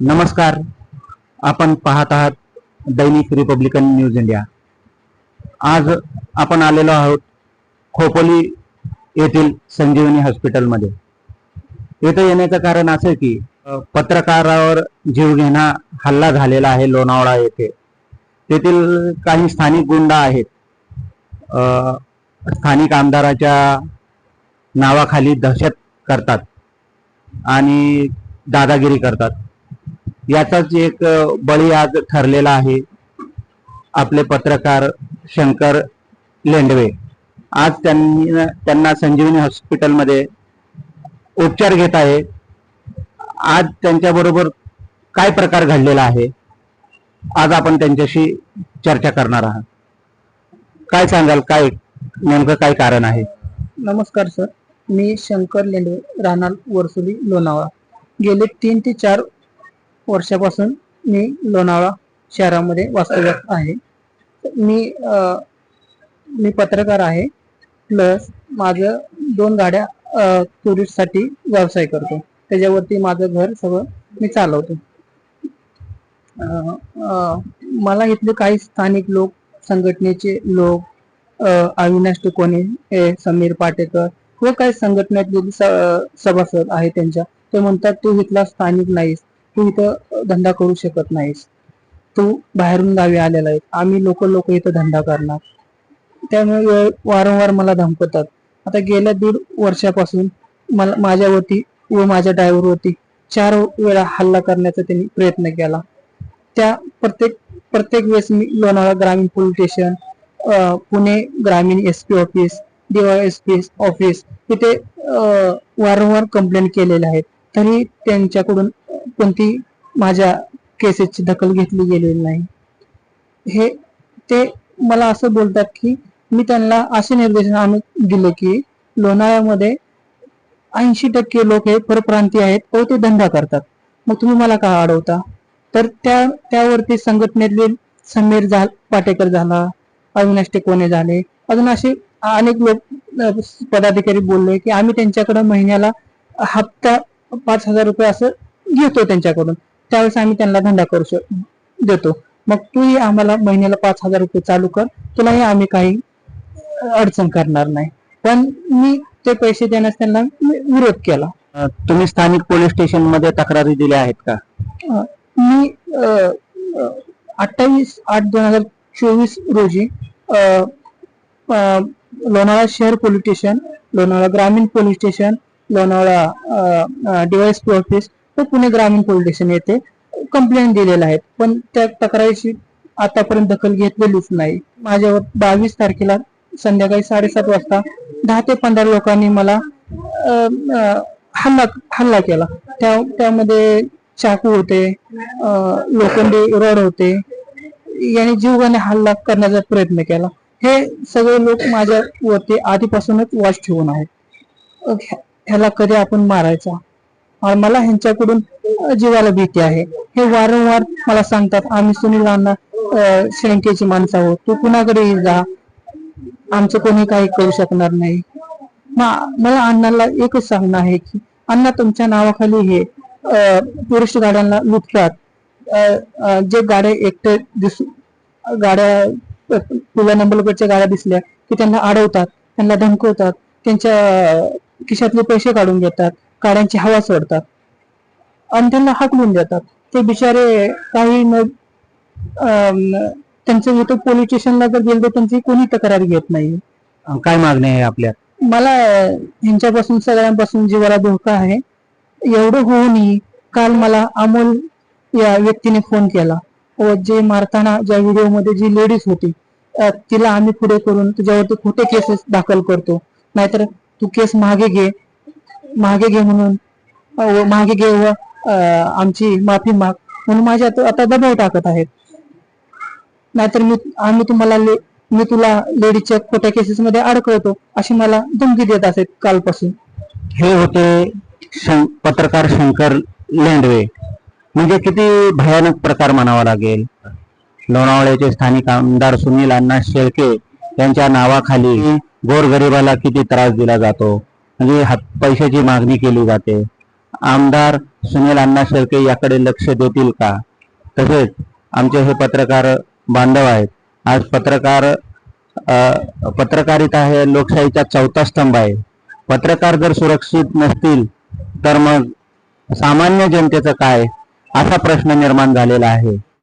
नमस्कार. आपण पाहत आहात दैनिक रिपब्लिकन न्यूज इंडिया. आज आपण आलेलो आहोत खोपोली येथील संजीवनी हॉस्पिटलमध्ये. येथे येण्याचं कारण असं की पत्रकारावर जीवघेणा हल्ला झालेला आहे लोणावळा येथे. तेथील काही स्थानिक गुंड आहेत. स्थानिक आमदाराच्या नावाखाली दहशत करतात आणि दादागिरी करतात. याचाच एक बळी आज ठरलेला आहे आपले पत्रकार शंकर लेंडवे. आज त्यांनी त्यांना संजीवनी हॉस्पिटलमध्ये उपचार घेत आहे. आज त्यांच्याबरोबर काय प्रकार घडलेला आहे? आज आपण त्यांच्याशी चर्चा करणार आहात. काय सांगाल? काय नेमकं काय कारण आहे? नमस्कार सर. मी शंकर लेंडवे राहणार वरसुली लोणावळा. गेले तीन ते चार वर्षापासून मी लोणावळा शहरामध्ये वास्तव्यात आहे. मी अ, मी पत्रकार आहे. प्लस माझं दोन गाड्या टुरिस्टसाठी व्यवसाय करतो. त्याच्यावरती माझं घर सगळं मी चालवतो. मला इथले काही स्थानिक लोक संघटनेचे लोक अविनाश टुकोने समीर पाटेकर व काही संघटनेतले सभासद आहे त्यांच्या ते म्हणतात तू इथला स्थानिक नाहीस. तू इथं धंदा करू शकत नाहीस. तू बाहेरून गावी आलेला आहे आम्ही लोक लोक इथं धंदा करणार. त्यामुळे वारंवार मला धमकतात. आता गेल्या दीड वर्षापासून मला माझ्यावरती व माझ्या ड्रायव्हरवरती चार वेळा हल्ला करण्याचा त्यांनी प्रयत्न केला. त्या प्रत्येक प्रत्येक वेळेस मी लोणावळा ग्रामीण पोलीस स्टेशन पुणे ग्रामीण S P office DY S P office तिथे वारंवार कंप्लेंट केलेल्या आहेत. तरी त्यांच्याकडून कोणती माझ्या केसेसची दखल घेतली गेलेली नाही. हे ते मला असं बोलतात की मी त्यांना असे निर्देशन आणून दिले की लोणावळ्यामध्ये ऐंशी टक्के लोक हे परप्रांतीय आहेत व ते धंदा करतात. मग तुम्ही मला का अडवता? तर त्या त्यावरती संघटनेतले समीर झा पाटेकर झाला अविनाश टेकोने झाले. अजून असे अनेक लोक पदाधिकारी बोलले की आम्ही त्यांच्याकडे महिन्याला हप्ता पाच हजार रुपये असं घेतो त्यांच्याकडून. त्यावेळेस आम्ही त्यांना धंदा करू देतो. मग तूही आम्हाला महिन्याला पाच हजार रुपये चालू कर. तुलाही आम्ही काही अडचण करणार नाही. पण मी ते पैसे देण्यास त्यांना विरोध केला. तुम्ही स्थानिक पोलीस स्टेशनमध्ये तक्रारी दिल्या आहेत का? मी अठ्ठावीस आठ दोन हजार चोवीस रोजी लोणावळा शहर पोलीस स्टेशन लोणावळा ग्रामीण police station Lonavala DYSP office तो पुणे ग्रामीण पोलीस स्टेशन येथे कंप्लेंट दिलेला आहेत. पण त्या तक्रारीची आतापर्यंत दखल घेतलेलीच नाही. माझ्यावर बावीस तारखेला संध्याकाळी साडेसात वाजता दहा ते पंधरा लोकांनी मला हल्ला हल्ला केला. त्या त्यामध्ये चाकू होते लोखंडी रॉड होते. याने जीवगाने हल्ला करण्याचा प्रयत्न केला. हे सगळे लोक माझ्यावरती आधीपासूनच वॉच ठेवून आहेत. ह्या- ह्याला कधी आपण मारायचा? मला ह्यांच्याकडून जीवाला भीती आहे. हे वारंवार मला सांगतात आम्ही सुनील अण्णा अ, माणसं आहोत तू कुणाकडेही जा? आमचं कोणी काही करू शकणार नाही. मला अण्णाला एकच सांगणं आहे की अण्णा तुमच्या नावाखाली हे टुरिस्ट गाड्यांना लुटतात. जे गाड्या एकटे दिसू गाड्या पुला तुला नंबर प्लेटच्या गाड्या दिसल्या की त्यांना अडवतात त्यांना धमकवतात त्यांच्या खिशातले पैसे काढून घेतात. गाड्यांची हवा सोडतात. आणि त्यांना हाकलून देतात. ते बिचारे काही न त्यांचं इथं पोलीस स्टेशनला जर गेलं तर त्यांची कोणी तक्रार घेत नाही. काय मागणी आहे आपल्या? मला ह्यांच्यापासून सगळ्यांपासून जीवाला धोका आहे. एवढं होऊनही काल मला अमोल या व्यक्तीने फोन केला. व जे मारताना ज्या व्हिडिओमध्ये जी लेडीज होती तिला आम्ही पुढे करून तुझ्यावरती खोटे केसेस दाखल करतो. नाहीतर तू केस मागे घे. मागे घे म्हणून. मागे घे व आमची माफी माग. म्हणून माझ्यात आता दबाव टाकत आहेत. नाहीतर मी आम्ही तुम्हाला ले- मी तुला लेडीजच्या खोट्या केसेस मध्ये अडकवतो अशी मला धमकी देत असेल कालपासून. हे होते शं- पत्रकार शंकर लेंडवे. म्हणजे किती भयानक प्रकार म्हणावा लागेल. लोणावळ्याचे स्थानिक आमदार सुनील अण्णा शेळके यांच्या नावाखाली गोरगरिबाला किती त्रास दिला जातो. म्हणजे हात पैशाची मागणी केली जाते. आमदार सुनील अण्णा शेळके याकडे लक्ष देतील का? तसेच आमचे हे पत्रकार बांधव आहेत. आज पत्रकार पत्रकारिता हे लोकशाहीचा चौथा स्तंभ आहे. पत्रकार जर सुरक्षित नसतील तर मग सामान्य जनतेचं काय? असा प्रश्न निर्माण झालेला आहे.